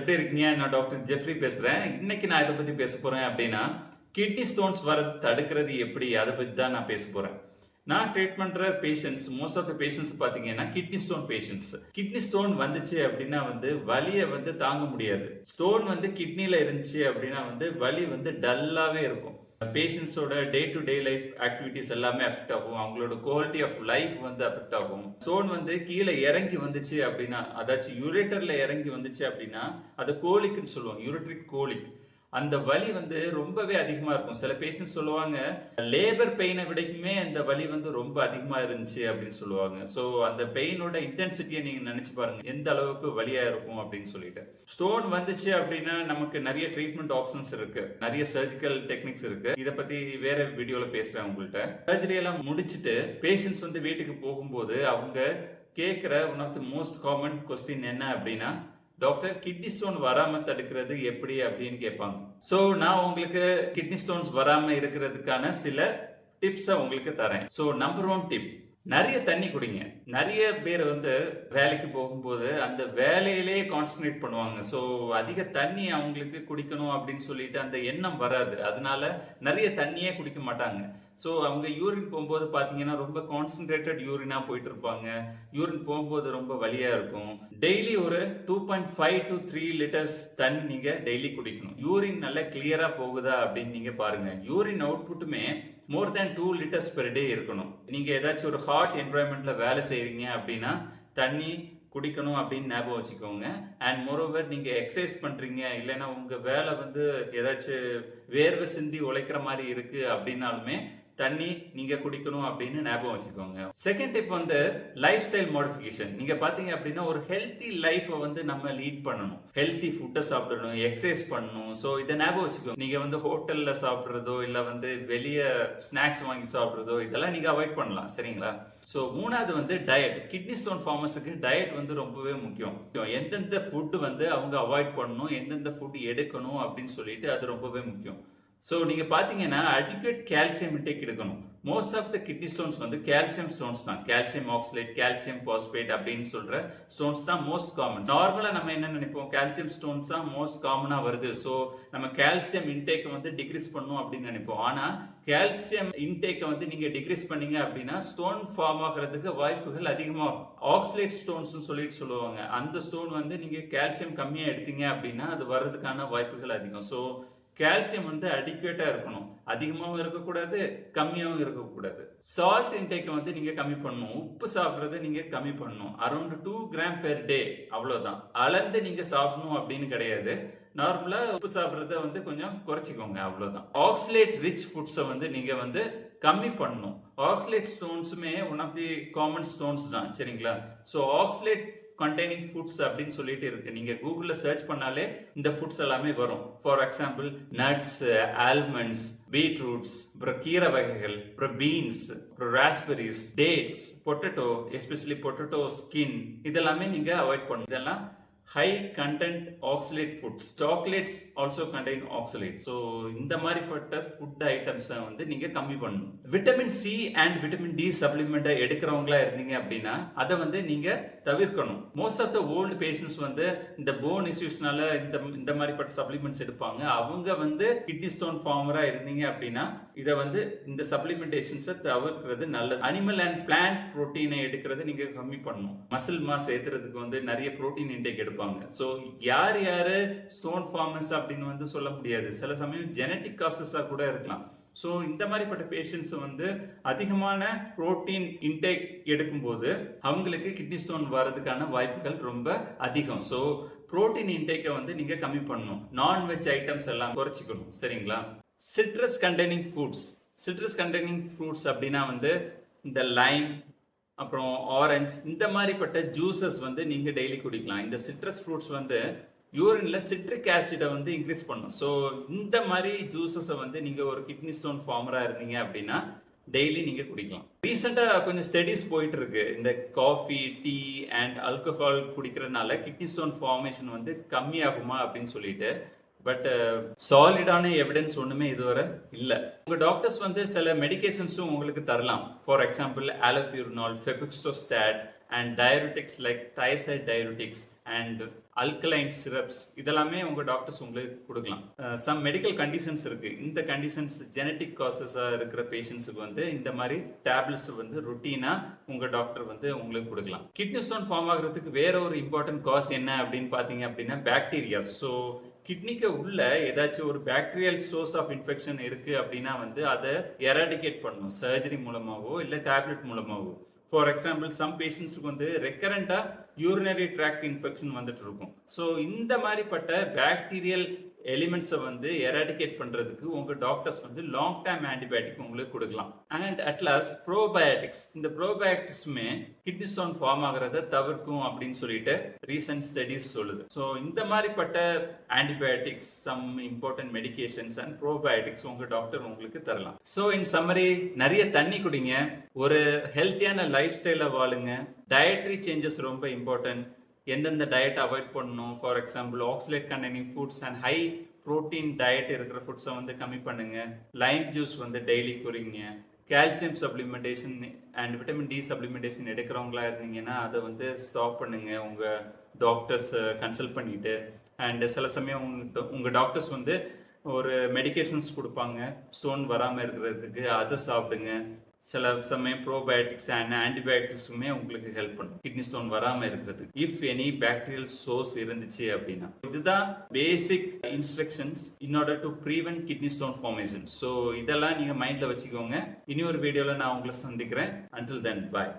எப்படி இருக்கீங்க? நான் டாக்டர் ஜெஃப்ரி பேசுகிறேன் இன்னைக்கு நான் இதை பற்றி பேச போகிறேன் அப்படின்னா கிட்னி ஸ்டோன்ஸ் வரது தடுக்கிறது எப்படி? அதை பற்றி தான் நான் பேச போகிறேன் நான் ட்ரீட் பண்ணுற patients most of the patients பார்த்தீங்கன்னா kidney stone patients kidney stone வந்துச்சு அப்படின்னா வந்து வலியை வந்து தாங்க முடியாது. ஸ்டோன் வந்து கிட்னியில் இருந்துச்சு அப்படின்னா வந்து வலி வந்து டல்லாகவே இருக்கும். பேஷண்ட்ஸோட day to day life activities எல்லாமே அஃபெக்ட் ஆகும். அவங்களோட குவாலிட்டி ஆஃப் லைஃப் வந்து அஃபெக்ட் ஆகும். ஸ்டோன் வந்து கீழே இறங்கி வந்துச்சு அப்படின்னா அதாச்சும் யூரேட்டரில் இறங்கி வந்துச்சு அப்படின்னா அது கோலிக்குன்னு சொல்லுவாங்க. யூரேட்ரிக் கோலிக் அந்த வலி வந்து ரொம்பவே அதிகமாக இருக்கும். சில பேஷண்ட் சொல்லுவாங்க லேபர் பெயினை விடைக்குமே அந்த வலி வந்து ரொம்ப அதிகமாக இருந்துச்சு அப்படின்னு சொல்லுவாங்க. ஸோ அந்த பெயினோட இன்டென்சிட்டியை நீங்கள் நினச்சி பாருங்கள் எந்த அளவுக்கு வலியாக இருக்கும் அப்படின்னு சொல்லிட்டு. ஸ்டோன் வந்துச்சு அப்படின்னா நமக்கு நிறைய ட்ரீட்மெண்ட் ஆப்ஷன்ஸ் இருக்கு. நிறைய சர்ஜிக்கல் டெக்னிக்ஸ் இருக்கு. இதை பற்றி வேற வீடியோவில் பேசுகிறேன் உங்கள்கிட்ட சர்ஜரி எல்லாம் முடிச்சுட்டு பேஷண்ட்ஸ் வந்து வீட்டுக்கு போகும்போது அவங்க கேட்குற one of the most common question என்ன அப்படின்னா டாக்டர் கிட்னி ஸ்டோன் வராமல் தடுக்கிறது எப்படி அப்படின்னு கேட்பாங்க. ஸோ நான் உங்களுக்கு கிட்னி ஸ்டோன்ஸ் வராமல் இருக்கிறதுக்கான சில டிப்ஸை உங்களுக்கு தரேன். ஸோ நம்பர் ஒன் டிப் நிறைய தண்ணி குடிங்க. நிறைய பேர் வந்து வேலைக்கு போகும்போது அந்த வேலையிலே கான்சன்ட்ரேட் பண்ணுவாங்க. ஸோ அதிக தண்ணி அவங்களுக்கு குடிக்கணும் அப்படின்னு சொல்லிட்டு அந்த எண்ணம் வராது. அதனால நிறைய தண்ணியே குடிக்க மாட்டாங்க. ஸோ அவங்க யூரின் போகும்போது பார்த்தீங்கன்னா ரொம்ப கான்சன்ட்ரேட்டட் யூரினாக போயிட்டு இருப்பாங்க யூரின் போகும்போது ரொம்ப வழியாக இருக்கும். டெய்லி ஒரு two point five to three litres தண்ணி நீங்கள் டெய்லி குடிக்கணும். யூரின் நல்லா கிளியராக போகுதா அப்படின்னு நீங்கள் பாருங்கள் urine அவுட்புட்டுமே more than two litres per day இருக்கணும். நீங்கள் ஏதாச்சும் ஒரு ஹாட் என்வாயன்மெண்ட்டில் வேலை செய்கிறீங்க அப்படின்னா தண்ணி குடிக்கணும் அப்படின்னு ஞாபகம் வச்சுக்கோங்க. அண்ட் மோரோவர் நீங்கள் எக்ஸசைஸ் பண்ணுறீங்க இல்லைன்னா உங்கள் வேலை வந்து ஏதாச்சும் வேர்வை சிந்தி உழைக்கிற மாதிரி இருக்குது அப்படின்னாலுமே தண்ணி நீங்க குடிக்கணும் அப்படின்னு ஞாபகம் வச்சுக்கோங்க. செகண்ட் டிப் வந்து லைஃப் ஸ்டைல் மாடிஃபிகேஷன் நீங்க பாத்தீங்க அப்படின்னா ஒரு ஹெல்த்தி லைஃபை வந்து நம்ம லீட் பண்ணணும். ஹெல்த்தி ஃபுட்டை சாப்பிடணும் எக்ஸசைஸ் பண்ணணும். ஸோ இதை ஞாபகம் வச்சுக்கோங்க. நீங்க வந்து ஹோட்டல்ல சாப்பிட்றதோ இல்லை வந்து வெளியே ஸ்நாக்ஸ் வாங்கி சாப்பிட்றதோ இதெல்லாம் நீங்க அவாய்ட் பண்ணலாம். சரிங்களா? ஸோ மூணாவது வந்து டயட் கிட்னி ஸ்டோன் ஃபார்மர்ஸுக்கு டயட் வந்து ரொம்பவே முக்கியம். எந்தெந்த ஃபுட்டு வந்து அவங்க அவாய்ட் பண்ணணும் எந்தெந்த ஃபுட் எடுக்கணும் அப்படின்னு சொல்லிட்டு அது ரொம்பவே முக்கியம். ஸோ நீங்கள் பார்த்தீங்கன்னா அடிக்குவேட் கால்சியம் இன்டேக் எடுக்கணும். Most of the kidney stones வந்து கால்சியம் ஸ்டோன்ஸ் தான். கால்சியம் ஆக்சலேட் கால்சியம் பாஸ்பேட் அப்படின்னு சொல்ற ஸ்டோன்ஸ் தான் மோஸ்ட் காமன் நார்மலாக நம்ம என்ன நினைப்போம்? கால்சியம் ஸ்டோன்ஸ் தான் மோஸ்ட் காமனாக வருது. ஸோ நம்ம கால்சியம் இன்டேக்கை வந்து டிக்ரீஸ் பண்ணும் அப்படின்னு நினைப்போம். ஆனால் கால்சியம் இன்டேக்கை வந்து நீங்கள் டிக்ரீஸ் பண்ணீங்க அப்படின்னா ஸ்டோன் ஃபார்ம் ஆகிறதுக்கு வாய்ப்புகள் அதிகமாகும். ஆக்சலேட் ஸ்டோன்ஸ்னு சொல்லிட்டு சொல்லுவாங்க. அந்த ஸ்டோன் வந்து நீங்கள் கால்சியம் கம்மியாக எடுத்தீங்க அப்படின்னா அது வர்றதுக்கான வாய்ப்புகள் அதிகம். ஸோ கால்சியம் வந்து அடிக்குவேட்டா இருக்கணும். அதிகமாகவும் இருக்கக்கூடாது கம்மியாகவும் இருக்கக்கூடாது. சால்ட் இன்டேக்கை வந்து நீங்கள் கம்மி பண்ணணும். உப்பு சாப்பிட்றத நீங்கள் கம்மி பண்ணணும். Around two gram per day அவ்வளோதான் அளந்து நீங்கள் சாப்பிடணும் அப்படின்னு கிடையாது. நார்மலாக உப்பு சாப்பிட்றத வந்து கொஞ்சம் குறைச்சிக்கோங்க அவ்வளோதான் ஆக்சிலேட் ரிச் ஃபுட்ஸை வந்து நீங்கள் வந்து கம்மி பண்ணணும். Oxalate ஸ்டோன்ஸுமே one of the common stones தான் சரிங்களா? ஸோ ஆக்சிலேட் கண்டெய்னிங் ஃபுட்ஸ் அப்படின்னு சொல்லிட்டு இருக்கு. நீங்க கூகுளில் சர்ச் பண்ணாலே இந்த ஃபுட்ஸ் எல்லாமே வரும். For example nuts almonds beetroots அப்புறம் கீரை வகைகள் அப்புறம் பீன்ஸ் அப்புறம் raspberries dates potato especially potato skin இதெல்லாமே நீங்க அவாய்ட் பண்ணணும். இதெல்லாம் high content oxalate foods chocolates also contain oxalate so இந்த மாதிரி பட்ட ஃபுட் ஐட்டம்ஸை வந்து நீங்கள் கம்மி பண்ணணும். Vitamin C and vitamin D சப்ளிமெண்ட்டை எடுக்கிறவங்களா இருந்தீங்க அப்படின்னா அதை வந்து நீங்கள் தவிர்க்கணும். Most of the old patients வந்து இந்த போன் இஷ்யூஸ்னால இந்த இந்த மாதிரிப்பட்ட சப்ளிமெண்ட்ஸ் எடுப்பாங்க. அவங்க வந்து கிட்னி ஸ்டோன் ஃபார்மராக இருந்தீங்க அப்படின்னா இதை வந்து இந்த சப்ளிமெண்டேஷன்ஸை தவிர்க்கிறது நல்லது. அனிமல் அண்ட் பிளான்ட் ப்ரோட்டீனை எடுக்கிறது நீங்கள் கம்மி பண்ணணும். மசில் மாஸ் ஏற்றுறதுக்கு வந்து நிறைய ப்ரோட்டீன் இன்டேக் எடுப்பாங்க. ஸோ யார் யார் ஸ்டோன் ஃபார்மர்ஸ் அப்படின்னு வந்து சொல்ல முடியாது. சில சமயம் ஜெனட்டிக் காசஸாக கூட இருக்கலாம். ஸோ இந்த மாதிரிப்பட்ட பேஷண்ட்ஸ் வந்து அதிகமான புரோட்டீன் இன்டேக் எடுக்கும்போது அவங்களுக்கு கிட்னி ஸ்டோன் வர்றதுக்கான வாய்ப்புகள் ரொம்ப அதிகம். ஸோ புரோட்டீன் இன்டேக்கை வந்து நீங்கள் கம்மி பண்ணணும். நான்வெஜ் ஐட்டம்ஸ் எல்லாம் குறைச்சிக்கணும். சரிங்களா? Citrus containing fruits citrus containing fruits அப்படின்னா வந்து இந்த லைம் அப்புறம் ஆரஞ்சு இந்த மாதிரிப்பட்ட ஜூசஸ் வந்து நீங்கள் டெய்லி குடிக்கலாம். இந்த சிட்ரஸ் ஃப்ரூட்ஸ் வந்து யூரின்ல சிட்ரிக் ஆசிடை வந்து இன்க்ரீஸ் பண்ணும். ஸோ இந்த மாதிரி ஜூஸஸை வந்து நீங்கள் ஒரு கிட்னி ஸ்டோன் ஃபார்மராக இருந்தீங்க அப்படின்னா டெய்லி நீங்கள் குடிக்கலாம். ரீசெண்டாக கொஞ்சம் ஸ்டடீஸ் போயிட்டு இருக்கு இந்த காஃபி டீ அண்ட் ஆல்கஹால் குடிக்கிறதுனால கிட்னி ஸ்டோன் ஃபார்மேஷன் வந்து கம்மியாகுமா அப்படின்னு சொல்லிட்டு பட் சாலிடான எவிடன்ஸ் ஒன்றுமே இதுவரை இல்லை. உங்கள் டாக்டர்ஸ் வந்து சில மெடிகேஷன்ஸும் உங்களுக்கு தரலாம். For example allopurinol febuxostat and diabetics like thiazide diabetics and alkaline syrups இதெல்லாமே உங்கள் டாக்டர்ஸ் உங்களுக்கு கொடுக்கலாம். சம் மெடிக்கல் கண்டிஷன்ஸ் இருக்குது இந்த கண்டிஷன்ஸ் ஜெனட்டிக் காசஸாக இருக்கிற பேஷண்ட்ஸுக்கு வந்து இந்த மாதிரி டேப்லெட்ஸ் வந்து ருட்டீனாக உங்கள் டாக்டர் வந்து உங்களுக்கு கொடுக்கலாம். கிட்னி ஸ்டோன் ஃபார்ம் ஆகுறதுக்கு வேற ஒரு இம்பார்ட்டன்ட் காஸ் என்ன அப்படின்னு பார்த்தீங்க அப்படின்னா பாக்டீரியா ஸோ கிட்னிக்கு உள்ள ஏதாச்சும் ஒரு பாக்டீரியல் சோர்ஸ் ஆஃப் இன்ஃபெக்ஷன் இருக்குது அப்படின்னா வந்து அதை எராடிகேட் பண்ணணும். சர்ஜரி மூலமாகவோ இல்லை டேப்லெட் மூலமாகவோ ஃபார் எக்ஸாம்பிள் சம் பேஷண்ட்ஸுக்கு வந்து ரெக்கரண்டாக யூரினரி ட்ராக்ட் இன்ஃபெக்ஷன் வந்துட்டு இருக்கும் ஸோ இந்த மாதிரிப்பட்ட பாக்டீரியல் எலிமெண்ட்ஸை வந்து எராடிகேட் பண்ணுறதுக்கு உங்கள் டாக்டர்ஸ் வந்து லாங் டேர்ம் ஆன்டிபயோட்டிக் உங்களுக்கு கொடுக்கலாம். அண்ட் அட்லாஸ் ப்ரோபயோட்டிக்ஸ் இந்த ப்ரோபயோட்டிக்ஸுமே கிட்னி ஸ்டோன் ஃபார்ம் ஆகிறத தவிர்க்கும் அப்படின்னு சொல்லிட்டு ரீசன்ட் ஸ்டடீஸ் சொல்லுது. ஸோ இந்த மாதிரிப்பட்ட antibiotics some important medications and probiotics உங்கள் டாக்டர் உங்களுக்கு தரலாம். ஸோ இன் சம்மரி நிறைய தண்ணி குடிங்க. ஒரு ஹெல்த்தியான லைஃப் ஸ்டைலை வாழுங்க. டயட்ரி சேஞ்சஸ் ரொம்ப இம்பார்ட்டன்ட் எந்தெந்த டயட் அவாய்ட் பண்ணணும்? For example oxalate containing foods and high protein diet இருக்கிற ஃபுட்ஸை வந்து கம்மி பண்ணுங்கள் லைம் ஜூஸ் வந்து daily குறிங்க calcium supplementation and vitamin D supplementation எடுக்கிறவங்களா இருந்தீங்கன்னா அதை வந்து ஸ்டாப் பண்ணுங்கள் உங்கள் டாக்டர்ஸ் கன்சல்ட் பண்ணிவிட்டு அண்ட் சில சமயம் உங்கள் உங்கள் டாக்டர்ஸ் வந்து ஒரு மெடிக்கேஷன்ஸ் கொடுப்பாங்க. ஸ்டோன் வராமல் இருக்கிறதுக்கு அதை சாப்பிடுங்க. சில சமயம் ப்ரோபயோட்டிக்ஸ் அண்ட் ஆன்டிபயோட்டிக்ஸுமே உங்களுக்கு ஹெல்ப் பண்ணும். கிட்னி ஸ்டோன் வராமல் இருக்கிறது இஃப் எனி பாக்டீரியல் சோர்ஸ் இருந்துச்சு அப்படின்னா. இதுதான் basic instructions in order to prevent kidney stone formation so இதெல்லாம் நீங்கள் மைண்டில் வச்சுக்கோங்க. இனி ஒரு வீடியோவில் நான் உங்களை சந்திக்கிறேன். அன்டில் தென் பாய்